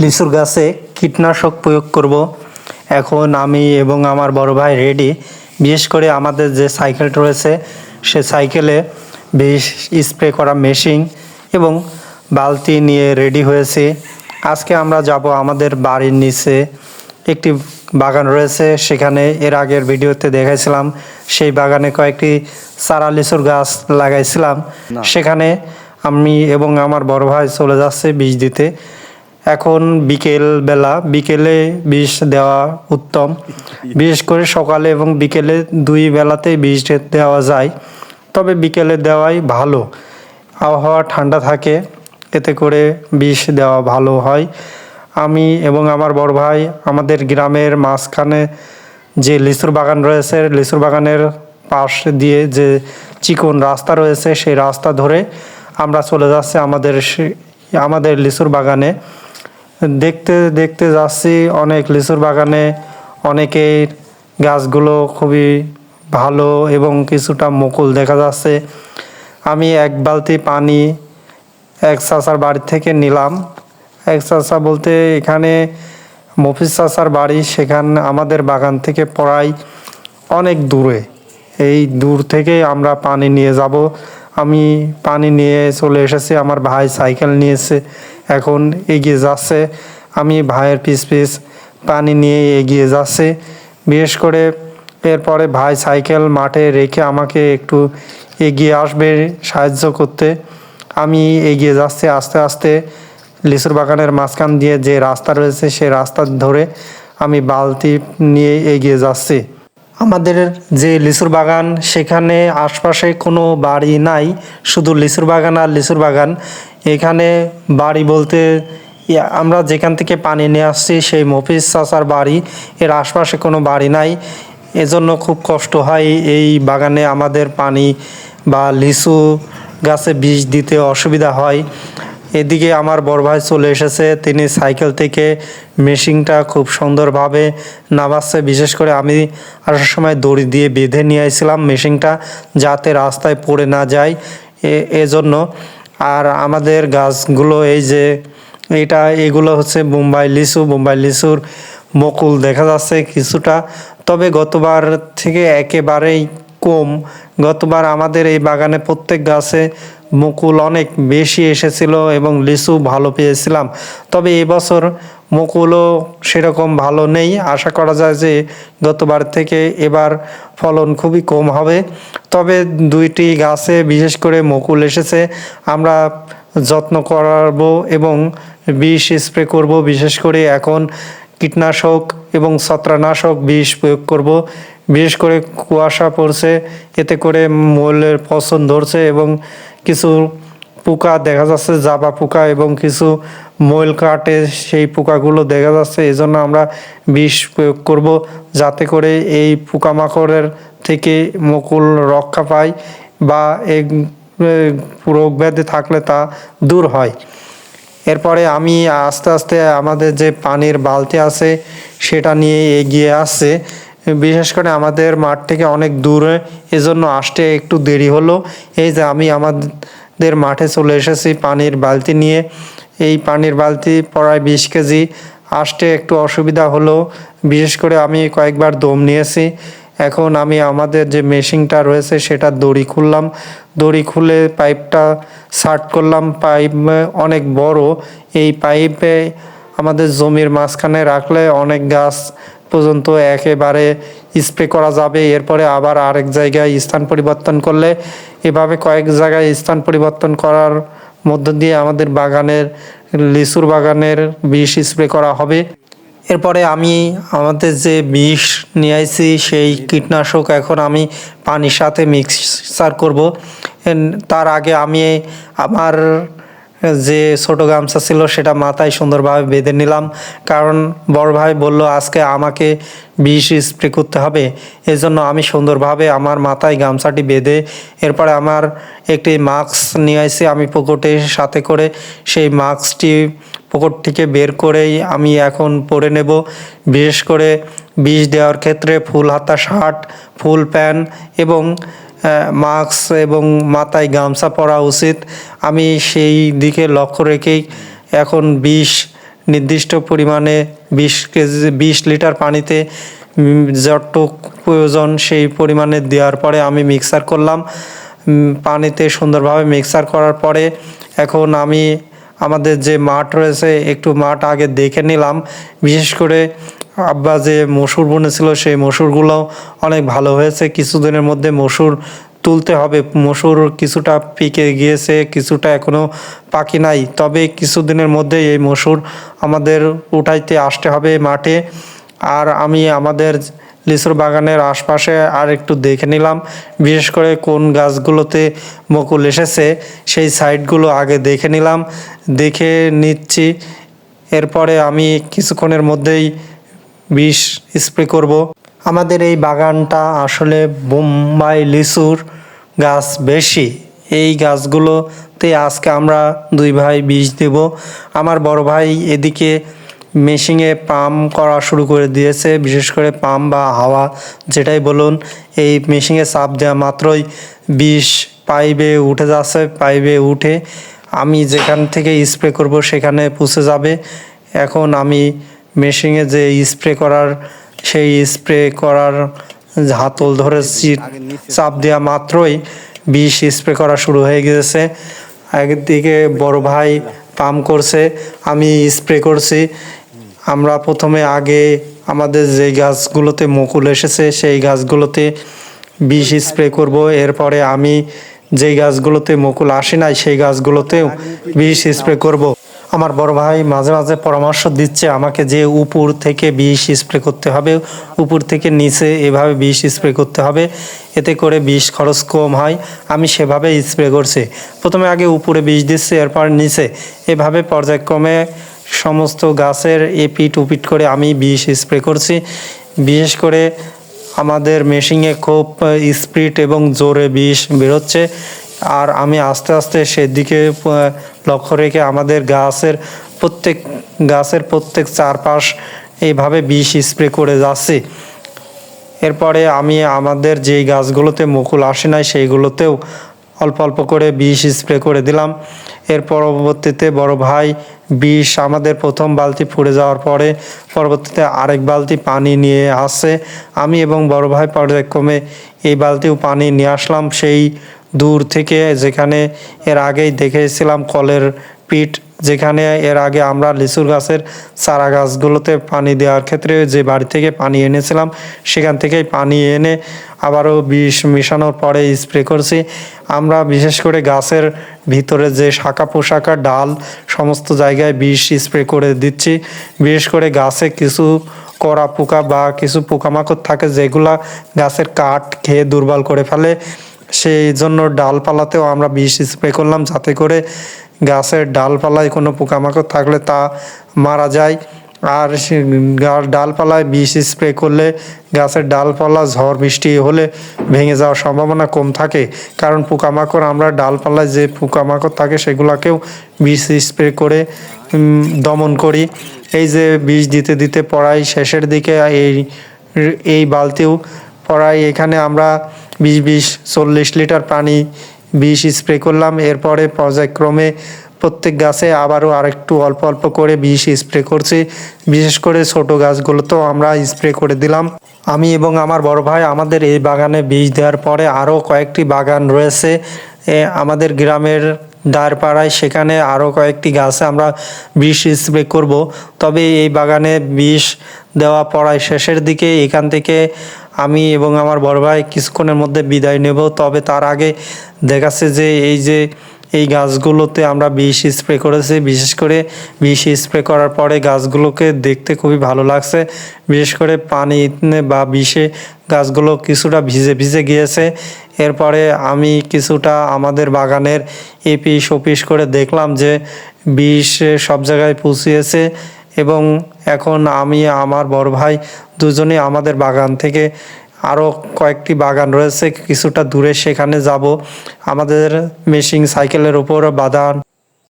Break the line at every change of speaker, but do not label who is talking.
লিচুর গাছে কীটনাশক প্রয়োগ করব। এখন আমি এবং আমার বড় ভাই রেডি। বিশেষ করে আমাদের যে সাইকেলটা রয়েছে সে সাইকেলে বিষ স্প্রে করা মেশিন এবং বালতি নিয়ে রেডি হয়েছি। আজকে আমরা যাব আমাদের বাড়ির নিচে। একটি বাগান রয়েছে সেখানে এর আগের ভিডিওতে দেখাইছিলাম। সেই বাগানে কয়েকটি চারা লিচুর গাছ লাগাইছিলাম। সেখানে আমি এবং আমার বড় ভাই চলে যাচ্ছে বীজ দিতে। এখন বিকেল বেলা, বিকেলে বিষ দেওয়া উত্তম। বিশেষ করে সকালে এবং বিকেলে দুই বেলাতেই বিষ দেওয়া যায়। তবে বিকেলে দেওয়াই ভালো। আবহাওয়া ঠান্ডা থাকে, এতে করে বিষ দেওয়া ভালো হয়। আমি এবং আমার বড় ভাই আমাদের গ্রামের মাঝখানে যে লিচুর বাগান রয়েছে, লিচুর বাগানের পাশ দিয়ে যে চিকন রাস্তা রয়েছে, সেই রাস্তা ধরে আমরা চলে যাচ্ছি আমাদের আমাদের লিচুর বাগানে। দেখতে দেখতে যাচ্ছি অনেক লিচুর বাগানে। অনেকের গাছগুলো খুবই ভালো এবং কিছুটা মুকুল দেখা যাচ্ছে। আমি এক বালতি পানি এক চাচার বাড়ি থেকে নিলাম। এক চাচা বলতে এখানে মফিজ চাচার বাড়ি, সেখান আমাদের বাগান থেকে প্রায় অনেক দূরে। এই দূর থেকে আমরা পানি নিয়ে যাব। আমি পানি নিয়ে চলে এসেছি, আমার ভাই সাইকেল নিয়েছে। এখন এগিয়ে যাচ্ছে। আমি ভাইয়ের পিস পিস পানি নিয়ে এগিয়ে যাচ্ছে। বিশেষ করে এরপরে ভাই সাইকেল মাঠে রেখে আমাকে একটু এগিয়ে আসবে সাহায্য করতে। আমি এগিয়ে যাচ্ছি আস্তে আস্তে। লিচুর বাগানের মাঝখান দিয়ে যে রাস্তা রয়েছে সেই রাস্তা ধরে আমি বালতি নিয়ে এগিয়ে যাচ্ছি। আমাদের যে লিচুর বাগান, সেখানে আশপাশে কোনো বাড়ি নাই। শুধু লিচুর বাগান আর লিচুর বাগান। এখানে বাড়ি বলতে আমরা যেখান থেকে পানি নিয়ে আসছি সেই মফিজ চাচার বাড়ি। এর আশপাশে কোনো বাড়ি নাই। এজন্য খুব কষ্ট হয় এই বাগানে আমাদের পানি বা লিচু গাছে বিষ দিতে অসুবিধা হয়। এদিকে আমার বড় ভাই চলে এসেছে। তিনি সাইকেল থেকে মেশিনটা খুব সুন্দরভাবে নামাচ্ছে। বিশেষ করে আমি আসার সময় দড়ি দিয়ে বেঁধে নিয়ে আসছিলাম মেশিনটা যাতে রাস্তায় পড়ে না যায়। এজন্য আর আমাদের গাছগুলো এই যে, এটা, এগুলো হচ্ছে বোম্বাই লিচু। বোম্বাই লিচুর মকুল দেখা যাচ্ছে কিছুটা, তবে গতবার থেকে একেবারেই কম। গতবার আমাদের এই বাগানে প্রত্যেক গাছে মুকুল অনেক বেশি এসেছিল এবং লিচু ভালো পেয়েছিলাম। তবে এবছর মুকুলও সেরকম ভালো নেই। আশা করা যায় যে গতবার থেকে এবার ফলন খুবই কম হবে। তবে দুইটি গাছে বিশেষ করে মুকুল এসেছে। আমরা যত্ন করাবো এবং বিষ স্প্রে করব। বিশেষ করে এখন কীটনাশক এবং ছত্রানাশক বিষ প্রয়োগ করব। বিশেষ করে কুয়াশা পড়ছে। এতে করে মলের পছন্দ ধরছে এবং কিছু পোকা দেখা যাচ্ছে, জাবা পোকা এবং কিছু ময়ল কাটে, সেই পোকাগুলো দেখা যাচ্ছে। এই জন্য আমরা বিষ প্রয়োগ করব যাতে করে এই পোকামাকড়ের থেকে মুকুল রক্ষা পায় বা এই রোগ ব্যাধি থাকলে তা দূর হয়। এরপরে আমি আস্তে আস্তে আমাদের যে পানির বালতি আছে, সেটা নিয়ে এগিয়ে আসছে। বিশেষ করে আমাদের মাঠ থেকে অনেক দূরে, এজন্য আসতে একটু দেরি হলো। এই যে আমি আমাদের মাঠে চলে এসেছি পানির বালতি নিয়ে। এই পানির বালতি প্রায় বিশ কেজি। আসতে একটু অসুবিধা হলো। বিশেষ করে আমি কয়েকবার দম নিয়েছি। এখন আমি আমাদের যে মেশিনটা রয়েছে সেটা দড়ি খুললাম। দড়ি খুলে পাইপটা সার্ট করলাম। পাইপ অনেক বড়। এই পাইপে আমাদের জমির মাঝখানে রাখলে অনেক গাছ পর্যন্ত একেবারে স্প্রে করা যাবে। এরপরে আবার আরেক জায়গায় স্থান পরিবর্তন করলে এভাবে কয়েক জায়গায় স্থান পরিবর্তন করার মধ্য দিয়ে আমাদের বাগানের, লিচুর বাগানের বিষ স্প্রে করা হবে। এরপরে আমি আমাদের যে বিষ নিয়ে সেই কীটনাশক এখন আমি পানির সাথে মিক্সার করব। তার আগে আমি আমার যে ছোট গামছা ছিল সেটা মাথায় সুন্দরভাবে বেঁধে নিলাম। কারণ বড় ভাই বলল, আজকে আমাকে বিষ স্প্রে করতে হবে। এজন্য আমি সুন্দরভাবে আমার মাথায় গামছাটি বেঁধে, এরপরে আমার একটি মাস্ক নিয়ে আসি আমি পকেটের সাথে করে সেই মাস্কটি পকেট থেকে বের করেই আমি এখন পরে নেব। বিশেষ করে বিষ দেওয়ার ক্ষেত্রে ফুল হাতা, শার্ট, ফুল প্যান্ট এবং মাস্ক এবং মাথায় গামছা পরা উচিত। আমি সেই দিকে লক্ষ্য রেখেই এখন বিষ নির্দিষ্ট পরিমাণে বিশ কেজি, বিশ লিটার পানিতে যতটুক প্রয়োজন সেই পরিমাণে দেওয়ার পরে আমি মিক্সার করলাম। পানিতে সুন্দরভাবে মিক্সার করার পরে এখন আমি আমাদের যে মাঠ রয়েছে, একটু মাঠ আগে দেখে নিলাম। বিশেষ করে আব্বা যে মসুর বুনেছিল, সেই মসুরগুলো অনেক ভালো হয়েছে। কিছুদিনের মধ্যে মসুর তুলতে হবে। মসুর কিছুটা পিকে গিয়েছে, কিছুটা এখনও পাকি নাই। তবে কিছুদিনের মধ্যে এই মসুর আমাদের উঠাইতে আসতে হবে মাঠে। আর আমি আমাদের লিচুর বাগানের আশপাশে আর একটু দেখে নিলাম, বিশেষ করে কোন গাছগুলোতে মকুল এসেছে, সেই সাইডগুলো আগে দেখে নিলাম। দেখে নিচ্ছি। এরপরে আমি কিছুক্ষণের মধ্যেই বিষ স্প্রে করব। আমাদের এই বাগানটা আসলে বোম্বাই লিচুর গাছ বেশি। এই গাছগুলোতে আজকে আমরা দুই ভাই বিষ দেব। আমার বড় ভাই এদিকে মেশিনে পাম্প করা শুরু করে দিয়েছে, বিশেষ করে পাম্প বা হাওয়া যেটাই বলুন। এই মেশিনে চাপ দেওয়া মাত্রই বিষ পাইপে উঠে যাচ্ছে, পাইপে উঠে আমি যেখান থেকে স্প্রে করব সেখানে পুষে যাবে। এখন আমি মেশিনে যে স্প্রে করার সেই স্প্রে করার হাতল ধরে চাপ দেওয়া মাত্রই বিষ স্প্রে করা শুরু হয়ে গেছে একদিকে বড় ভাই পাম্প করছে আমি স্প্রে করছি। আমরা প্রথমে আগে আমাদের যে গাছগুলোতে মুকুল এসেছে সেই গাছগুলোতে বিষ স্প্রে করব। এরপরে আমি যেই গাছগুলোতে মুকুল আসে নাই সেই গাছগুলোতেও বিষ স্প্রে করব। আমার বড় ভাই মাঝে মাঝে পরামর্শ দিচ্ছে আমাকে যে উপর থেকে বিষ স্প্রে করতে হবে, উপর থেকে নিচে এভাবে বিষ স্প্রে করতে হবে, এতে করে বিষ খরচ কম হয়। আমি সেভাবে স্প্রে করছি। প্রথমে আগে উপরে বিষ দিচ্ছি, এরপর নিচে। এভাবে পর্যায়ক্রমে সমস্ত গাছের এ এপিট উপিট করে আমি বিষ স্প্রে করছি। বিশেষ করে আমাদের মেশিনে খুব স্পিড এবং জোরে বিষ বেরোচ্ছে। আর আমি আস্তে আস্তে সেদিকে লক্ষ্য রেখে আমাদের গাছের প্রত্যেক গাছের প্রত্যেক চারপাশ এইভাবে বিষ স্প্রে করে যাচ্ছি। এরপরে আমি আমাদের যেই গাছগুলোতে মুকুল আসে নাই, সেইগুলোতেও অল্প অল্প করে বিষ স্প্রে করে দিলাম। এর পরবর্তীতে বড় ভাই বিষ আমাদের প্রথম বালতি ফুড়ে যাওয়ার পরে পরবর্তীতে আরেক বালতি পানি নিয়ে আসে। আমি এবং বড় ভাই পর্যায়ক্রমে এই বালতিও পানি নিয়ে আসলাম। সেই দূর থেকে যেখানে এর আগেই দেখেছিলাম কলের পিট যেখানে এর আগে আমরা লিচুর গাছের চারা গাছগুলোতে পানি দেওয়ার ক্ষেত্রে যে বাড়ি থেকে পানি এনেছিলাম, সেখান থেকেই পানি এনে আবারও বিষ মেশানোর পরে স্প্রে করছি। আমরা বিশেষ করে গাছের ভিতরে যে শাখা পোশাকা ডাল, সমস্ত জায়গায় বিষ স্প্রে করে দিচ্ছি। বিশেষ করে গাছে কিছু কড়া পোকা বা কিছু পোকামাকড় থাকে, যেগুলা গাছের কাঠ খেয়ে দুর্বল করে ফেলে। সেই জন্য ডালপালাতেও আমরা বিষ স্প্রে করলাম যাতে করে গাছের ডালপালায় কোনো পোকামাকড় থাকলে তা মারা যায়। আর ডালপালায় বিষ স্প্রে করলে গাছের ডালপালা ঝড় বৃষ্টি হলে ভেঙে যাওয়ার সম্ভাবনা কম থাকে। কারণ পোকামাকড় আমরা ডালপালায় যে পোকামাকড় থাকে সেগুলোকেও বিষ স্প্রে করে দমন করি। এই যে বিষ দিতে দিতে পড়াই শেষের দিকে এই এই বালতিও পড়াই এখানে আমরা বিশ বিশ চল্লিশ লিটার পানি বিষ স্প্রে করলাম। এরপরে পর্যায়ক্রমে প্রত্যেক গাছে আবারও আরেকটু অল্প অল্প করে বিষ স্প্রে করছি। বিশেষ করে ছোট গাছগুলোতেও আমরা স্প্রে করে দিলাম। আমি এবং আমার বড় ভাই আমাদের এই বাগানে বিষ দেওয়ার পরে আরও কয়েকটি বাগান রয়েছে। আমাদের গ্রামের দাঁড়পাড়ায় সেখানে আরও কয়েকটি গাছে আমরা বিষ স্প্রে করব। তবে এই বাগানে বিষ দেওয়া পড়ায় শেষের দিকে এখান থেকে আমি এবং আমার বড় ভাই কিছুক্ষণের মধ্যে বিদায় নেব। তবে তার আগে দেখাচ্ছে যে এই যে এই গাছগুলোতে আমরা বিষ স্প্রে করেছি। বিশেষ করে বিষ স্প্রে করার পরে গাছগুলোকে দেখতে খুবই ভালো লাগছে। বিশেষ করে পানি বা বিষে গাছগুলো কিছুটা ভিজে ভিজে গিয়েছে। এরপরে আমি কিছুটা আমাদের বাগানের এপিস ওপিস করে দেখলাম যে বিষ সব জায়গায় পুষিয়েছে। এবং এখন আমি, আমার বড় ভাই দুজনে আমাদের বাগান থেকে আরও কয়েকটি বাগান রয়েছে, কিছুটা দূরে সেখানে যাব। আমাদের মেশিন সাইকেলের ওপর বাঁধা